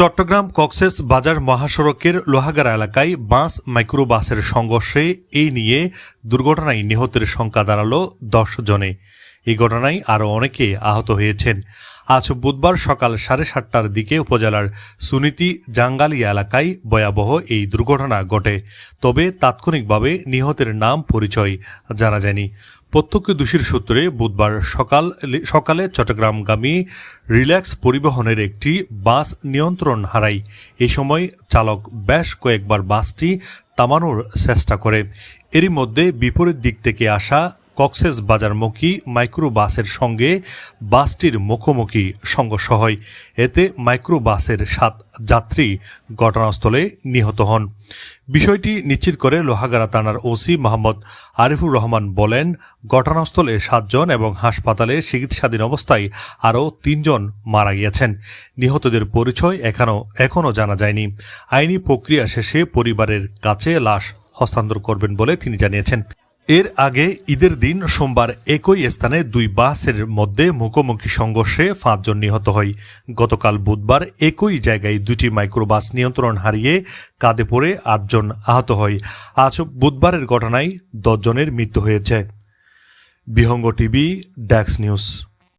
চট্টগ্রাম কক্সেস বাজার মহাসড়কের লোহাগাড়া এলাকায় বাস, মাইক্রোবাসের সংঘর্ষে এই নিয়ে দুর্ঘটনায় নিহতের সংখ্যা দাঁড়াল দশ জনে। এই ঘটনায় আরও অনেকে আহত হয়েছেন। আজ বুধবার সকাল সাড়ে সাতটার দিকে উপজেলার সুনীতি জাঙ্গালিয়া এলাকায় ভয়াবহ এই দুর্ঘটনা ঘটে। তবে তাৎক্ষণিকভাবে নিহতের নাম পরিচয় জানা যায়নি। প্রত্যক্ষদর্শীর সূত্রে বুধবার সকাল সকালে চট্টগ্রামগামী রিল্যাক্স পরিবহনের একটি বাস নিয়ন্ত্রণ হারায়। এ সময় চালক বেশ কয়েকবার বাসটি থামানোর চেষ্টা করে। এরই মধ্যে বিপরীত দিক থেকে আসা কক্সেস বাজারমুখী মাইক্রো বাসের সঙ্গে বাসটির মুখোমুখি সংঘর্ষ হয়। এতে মাইক্রো বাসের সাত যাত্রী ঘটনাস্থলে নিহত হন। বিষয়টি নিশ্চিত করে লোহাগাড়া থানার ওসি মোহাম্মদ আরিফুর রহমান বলেন, ঘটনাস্থলে সাতজন এবং হাসপাতালে চিকিৎসাধীন অবস্থায় আরও তিনজন মারা গিয়েছেন। নিহতদের পরিচয় এখনও এখনও জানা যায়নি। আইনি প্রক্রিয়া শেষে পরিবারের কাছে লাশ হস্তান্তর করবেন বলে তিনি জানিয়েছেন। এর আগে ঈদের দিন সোমবার একই স্থানে দুই বাসের মধ্যে মুখোমুখি সংঘর্ষে পাঁচজন নিহত হয়। গতকাল বুধবার একই জায়গায় দুটি মাইক্রোবাস নিয়ন্ত্রণ হারিয়ে কাঁধে পড়ে আটজন আহত হয়। আজ বুধবারের ঘটনায় দশজনের মৃত্যু হয়েছে। বিহঙ্গ টিভি ড্যাক্স নিউজ।